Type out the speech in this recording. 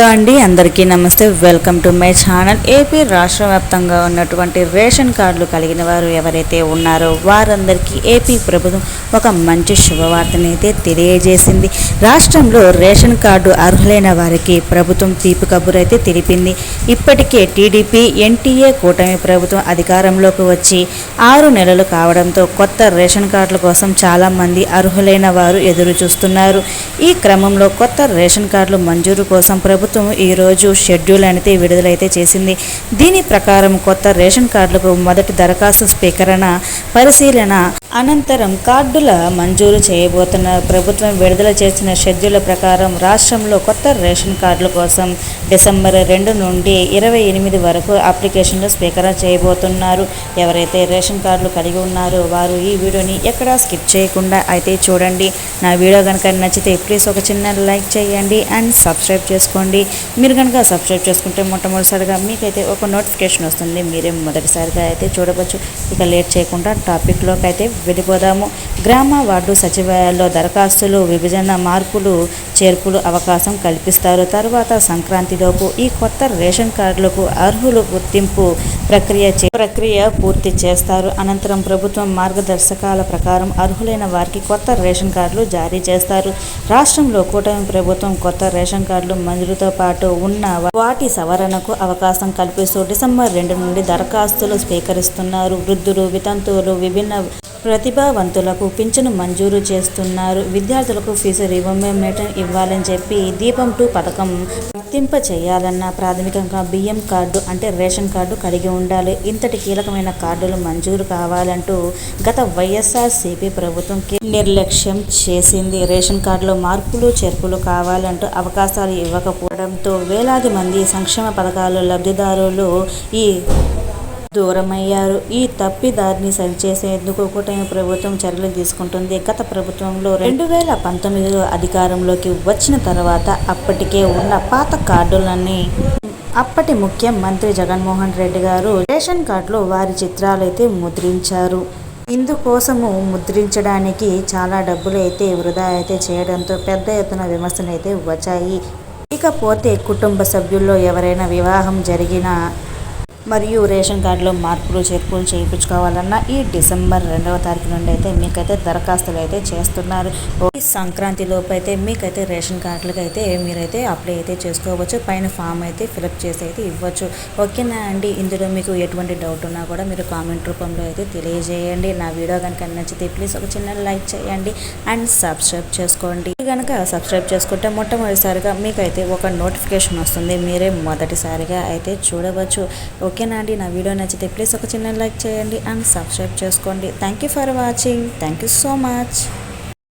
Hello అండి అందరికీ నమస్తే. Welcome to my channel AP రాష్ట్ర వ్యాప్తంగా ఉన్నటువంటి రేషన్ కార్డులు కలిగిన వారు ఎవరైతే ఉన్నారో వారందరికీ ఏపీ ప్రభుత్వం ఒక మంచి శుభవార్తను అయితే తెలియజేసింది. రాష్ట్రంలో రేషన్ కార్డు అర్హులైన వారికి ప్రభుత్వం తీపి కబురు అయితే తెలిపింది. ఇప్పటికే టీడీపీ ఎన్టీఏ కూటమి ప్రభుత్వం అధికారంలోకి వచ్చి ఆరు నెలలు కావడంతో కొత్త రేషన్ కార్డుల కోసం చాలామంది అర్హులైన వారు ఎదురు చూస్తున్నారు ఈ క్రమంలో కొత్త రేషన్ కార్డులు మంజూరు కోసం ప్రభుత్వం ఈరోజు షెడ్యూల్ అనేది విడుదలైతే చేసింది. దీని ప్రకారం కొత్త రేషన్ కార్డులకు మొదటి దరఖాస్తు స్వీకరణ పరిశీలన అనంతరం కార్డుల మంజూరు చేయబోతున్న ప్రభుత్వం విడుదల చేసిన షెడ్యూల్ ప్రకారం రాష్ట్రంలో కొత్త రేషన్ కార్డుల కోసం డిసెంబర్ రెండు నుండి ఇరవై ఎనిమిది వరకు అప్లికేషన్లు స్వీకారం చేయబోతున్నారు. ఎవరైతే రేషన్ కార్డులు కలిగి ఉన్నారో వారు ఈ వీడియోని ఎక్కడా స్కిప్ చేయకుండా అయితే చూడండి. నా వీడియో కనుక నచ్చితే ప్లీజ్ ఒక చిన్న లైక్ చేయండి అండ్ సబ్స్క్రైబ్ చేసుకోండి. మీరు కనుక సబ్స్క్రైబ్ చేసుకుంటే మొట్టమొదటిసారిగా మీకైతే ఒక నోటిఫికేషన్ వస్తుంది. మీరే మొదటిసారిగా అయితే చూడవచ్చు. ఇక లేట్ చేయకుండా టాపిక్లోకి అయితే వెళ్ళిపోదాము గ్రామ వార్డు సచివాలయాల్లో దరఖాస్తులు విభజన మార్పులు చేర్పులు అవకాశం కల్పిస్తారు. తర్వాత సంక్రాంతిలోపు ఈ కొత్త రేషన్ కార్డులకు అర్హులు గుర్తింపు ప్రక్రియ చే- ప్రక్రియ పూర్తి చేస్తారు. అనంతరం ప్రభుత్వం మార్గదర్శకాల ప్రకారం అర్హులైన వారికి కొత్త రేషన్ కార్డులు జారీ చేస్తారు. రాష్ట్రంలో కూటమి ప్రభుత్వం కొత్త రేషన్ కార్డులు మంజూరుతో పాటు ఉన్న వాటి సవరణకు అవకాశం కల్పిస్తూ డిసెంబర్ రెండు నుండి దరఖాస్తులు స్వీకరిస్తున్నారు. వృద్ధులు వితంతువులు విభిన్న ప్రతిభావంతులకు పింఛను మంజూరు చేస్తున్నారు. విద్యార్థులకు ఫీజు రివంబర్మెంట్ ఇవ్వాలని చెప్పి దీపం టూ పథకం వర్తింప చేయాలన్న ప్రాథమికంగా బియ్యం కార్డు అంటే రేషన్ కార్డు కలిగి ఉండాలి. ఇంతటి కీలకమైన కార్డులు మంజూరు కావాలంటూ గత వైఎస్ఆర్సీపీ ప్రభుత్వం కే- నిర్లక్ష్యం చేసింది. రేషన్ కార్డులో మార్పులు చేర్పులు కావాలంటూ అవకాశాలు ఇవ్వకపోవడంతో వేలాది మంది సంక్షేమ పథకాలు లబ్ధిదారులు ఈ దూరమయ్యారు. ఈ తప్పిదారిని సరిచేసేందుకు కూటమి ప్రభుత్వం చర్యలు తీసుకుంటుంది. గత ప్రభుత్వంలో రెండు వేల పంతొమ్మిదిలో అధికారంలోకి వచ్చిన తర్వాత అప్పటికే ఉన్న పాత కార్డులన్నీ అప్పటి ముఖ్యమంత్రి జగన్మోహన్ రెడ్డి గారు రేషన్ కార్డులో వారి చిత్రాలైతే ముద్రించారు. ఇందుకోసము ముద్రించడానికి చాలా డబ్బులు అయితే వృధా అయితే చేయడంతో పెద్ద ఎత్తున విమర్శలు అయితే వచ్చాయి. ఇకపోతే కుటుంబ సభ్యుల్లో ఎవరైనా వివాహం జరిగినా మరియు రేషన్ కార్డులో మార్పులు చేర్పులు చేయించుకోవాలన్నా ఈ డిసెంబర్ రెండవ తారీఖు నుండి అయితే మీకైతే దరఖాస్తులు అయితే చేస్తున్నారు. ఈ సంక్రాంతి లోపు అయితే మీకైతే రేషన్ కార్డులకు అయితే మీరైతే అప్లై అయితే చేసుకోవచ్చు. పైన ఫామ్ అయితే ఫిలప్ చేసి అయితే ఇవ్వచ్చు. ఓకేనా అండి? ఇందులో మీకు ఎటువంటి డౌట్ ఉన్నా కూడా మీరు కామెంట్ రూపంలో అయితే తెలియజేయండి. నా వీడియో కనుక నచ్చితే ప్లీజ్ ఒక చిన్న లైక్ చేయండి అండ్ సబ్స్క్రైబ్ చేసుకోండి. కనుక సబ్స్క్రైబ్ చేసుకుంటే మొట్టమొదటిసారిగా మీకైతే ఒక నోటిఫికేషన్ వస్తుంది. మీరే మొదటిసారిగా అయితే చూడవచ్చు. ఓకేనా అండి? నా వీడియో నచ్చితే ప్లీజ్ ఒక చిన్న లైక్ చేయండి అండ్ సబ్స్క్రైబ్ చేసుకోండి. Thank you for watching thank you so much